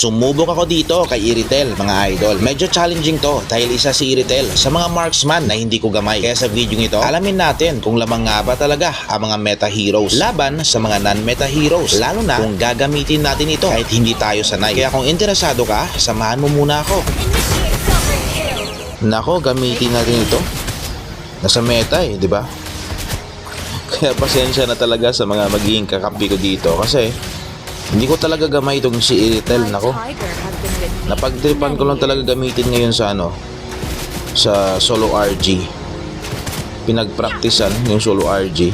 Sumubok ako dito kay Iritel mga idol. Medyo challenging to dahil isa si Iritel sa mga marksman na hindi ko gamay. Kaya sa video ito, alamin natin kung lamang nga ba talaga ang mga meta heroes laban sa mga non-meta heroes. Lalo na kung gagamitin natin ito kahit hindi tayo sanay. Kaya kung interesado ka, samahan mo muna ako. Nako, gamitin natin ito. Nasa meta eh, di ba? Kaya pasensya na talaga sa mga magiging kakampi ko dito kasi hindi ko talaga gamay itong si Iritel. Nako, napagtripan ko lang talaga gamitin ngayon sa ano, sa solo RG. Pinagpraktisan yung solo RG.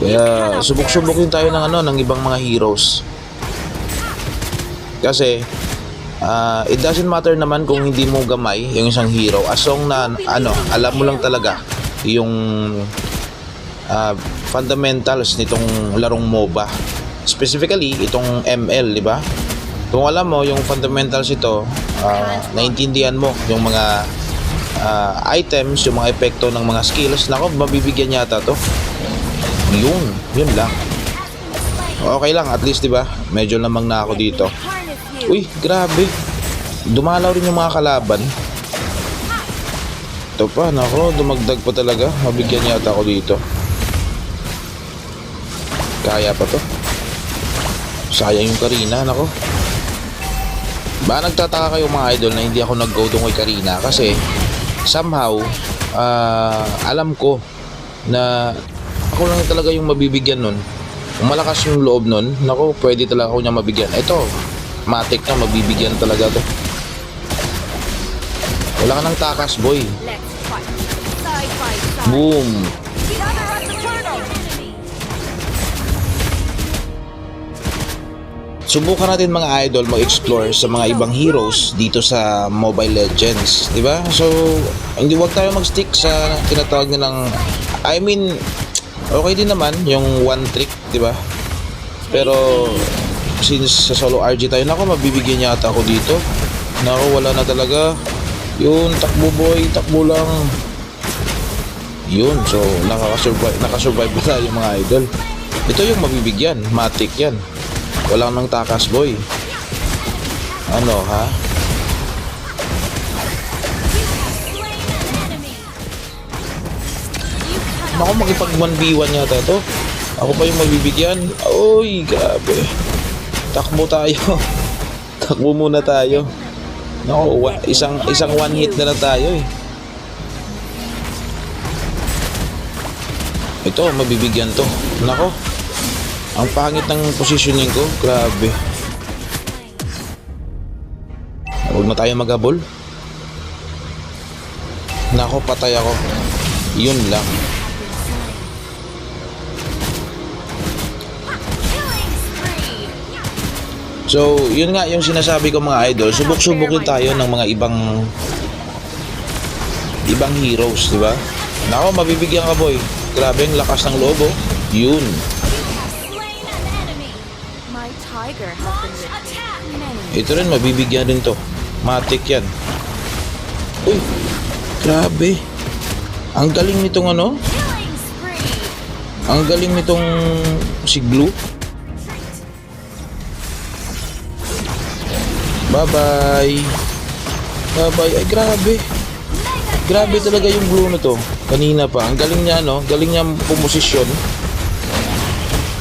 Kaya subok-subok din tayo ng ano, ng ibang mga heroes. Kasi ah, it doesn't matter naman kung hindi mo gamay yung isang hero as long na ano, alam mo lang talaga yung ah, fundamentals nitong larong MOBA. Specifically, itong ML, di ba? Kung alam mo yung fundamentals ito, ah, naintindihan mo yung mga ah, items, yung mga epekto ng mga skills, nako, mabibigyan yata to. Yun, yun lang. Okay lang, at least, di ba? Medyo lamang na ako dito. Uy, grabe. Dumalaw rin yung mga kalaban. Ito pa, nako, dumagdag pa talaga. Mabigyan yata ako dito. Kaya pa to. Sayang yung Karina, nako. Ba nagtataka kayo mga idol na hindi ako nag-go doon kay Karina kasi somehow ah, alam ko na ako lang talaga yung mabibigyan nun. Kung malakas yung loob nun, nako, pwede talaga ako niya mabigyan. Ito, matik na mabibigyan talaga to. Wala ka ng takas, boy. Boom. Subukan natin mga idol mag-explore sa mga ibang heroes dito sa Mobile Legends, di ba? So, hindi wag tayo mag-stick sa tinatawag nilang I mean, okay din naman yung one trick, di ba? Pero since sa solo RG tayo, nako mabibigyan yata ako dito. Nako, wala na talaga. Yun, takbo boy, takbo lang. Yun, so nakaka-survive, nakasurvive na tayo mga idol. Ito yung mabibigyan, matik yan. Wala nang takas boy. Ano ha? Ako makipag 1v1 yata to. Ako pa yung mabibigyan. Uy, grabe. Takbo tayo. Takbo muna tayo. Nako, isang isang one hit na lang tayo eh. Ito, mabibigyan to. Nako. Ang pangit ng positioning ko. Grabe. Huwag na tayo maghabol. Nako, patay ako. Yun lang. So, yun nga yung sinasabi ko mga idol. Subok-subukin tayo ng mga ibang ibang heroes, di ba? Nako, mabibigyan ka boy. Grabe ang lakas ng loob oh. Yun. Tiger has been with me. Many. Ito rin, mabibigyan rin to. Matik yan. Uy, grabe. Ang galing nitong ano? Ang galing nitong si Glue. Bye-bye. Bye-bye. Ay, grabe. Grabe talaga yung glue na to. Kanina pa. Ang galing niya, no? Galing niya pumosisyon.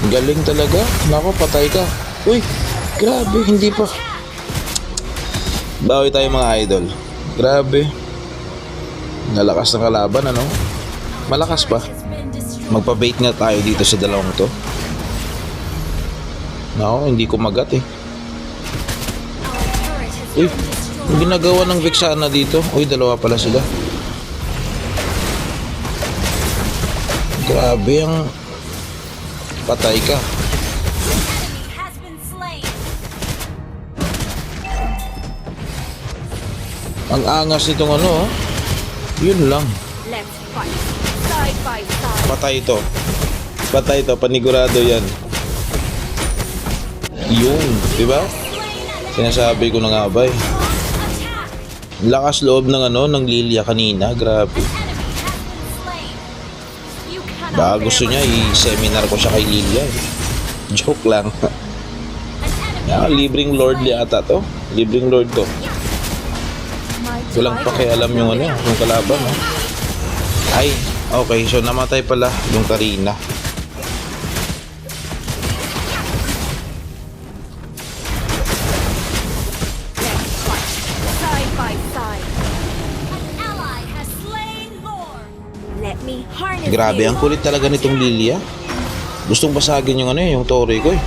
Galing talaga. Nako, patay ka. Uy, grabe. Hindi pa. Bawi tayo mga idol. Grabe. Nalakas ng kalaban, ano? Malakas pa. Magpa-bait nga tayo dito sa dalawang to. Nako, hindi ko magat eh. Uy, ginagawa ng Vexana dito. Uy, dalawa pala sila. Grabe ang patay ka. Ang angas nitong ano, oh. Yun lang. Let's fight. Side by side. Patay ito. Patay ito, panigurado yan. Yun, di ba? Slain an Sinasabi ko na nga ba eh. Lakas loob ng ano, ng Lilia kanina. Grabe. Baka gusto niya i-seminar ko siya kay Lilia eh. Joke lang. An Ah, libreng lord yata to. Libreng lord to. Walang pakialam yung ano, yung kalaban, no? Ay, okay. So, namatay pala yung Karina. Grabe, ang kulit talaga nitong Lilia. Gustong basagin yung ano eh, yung tore ko eh.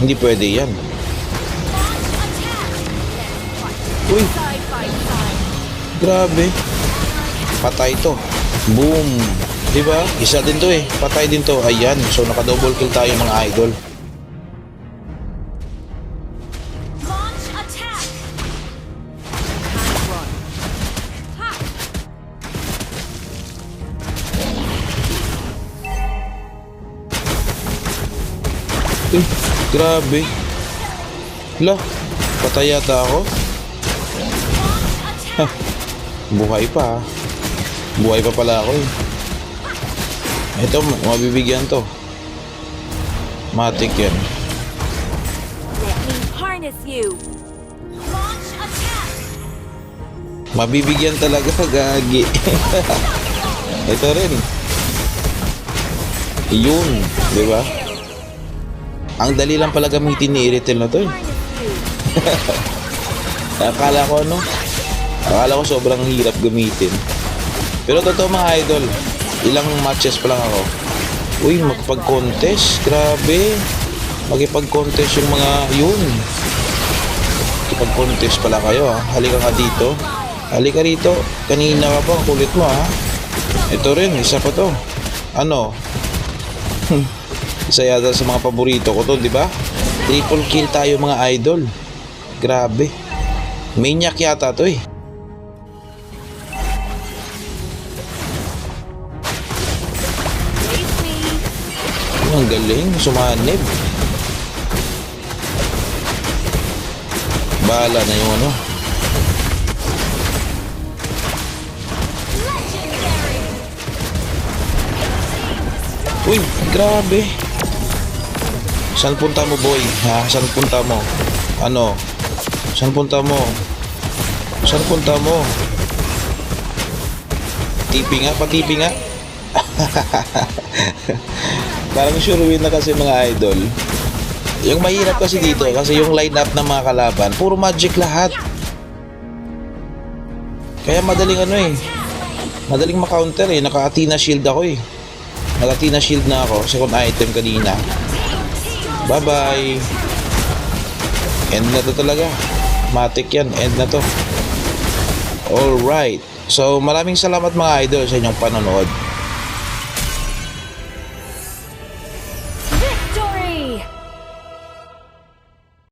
Hindi pwede yan. Uy, grabe. Patay to. Boom. Di ba? Isa din to eh. Patay din to. Ayan. So, naka-double kill tayo mga idol. Eh, grabe. La, patay yata ako. Buhay pa. Buhay pa pala ako eh. Ito, mabibigyan to. Matik yan. Mabibigyan talaga gagi. Ito rin. Yun, di ba? Ang dali lang pala gamitin ni Iritel na to eh. Akala ko ano, akala ko sobrang hirap gamitin. Pero totoo mga idol, ilang matches pa lang ako. Uy, magpag-contest, grabe. Magipag-contest yung mga yun. Magipag-contest pala kayo ha. Halika ka dito. Halika rito. Kanina ka pa, kulit mo ha. Ito rin, isa pa to. Ano? isa yata sa mga paborito ko to, di ba? Triple kill tayo mga idol. Grabe. Maniac yata to eh. Ang galing, sumanib. Bahala na yung ano. Uy, grabe. Saan punta mo boy? Ha? Saan punta mo? Ano? Saan punta mo? Saan punta mo? Tipi nga, patipi nga. Parang sure win na kasi mga idol. Yung mahirap kasi dito kasi yung lineup ng mga kalaban, puro magic lahat. Kaya madaling ano eh. Madaling makounter eh. Naka-Athena shield ako eh. Naka-Athena shield na ako. Second item kanina. Bye-bye. End na to talaga. Matic yan. End na to. Alright. So, maraming salamat mga idol sa inyong panonood.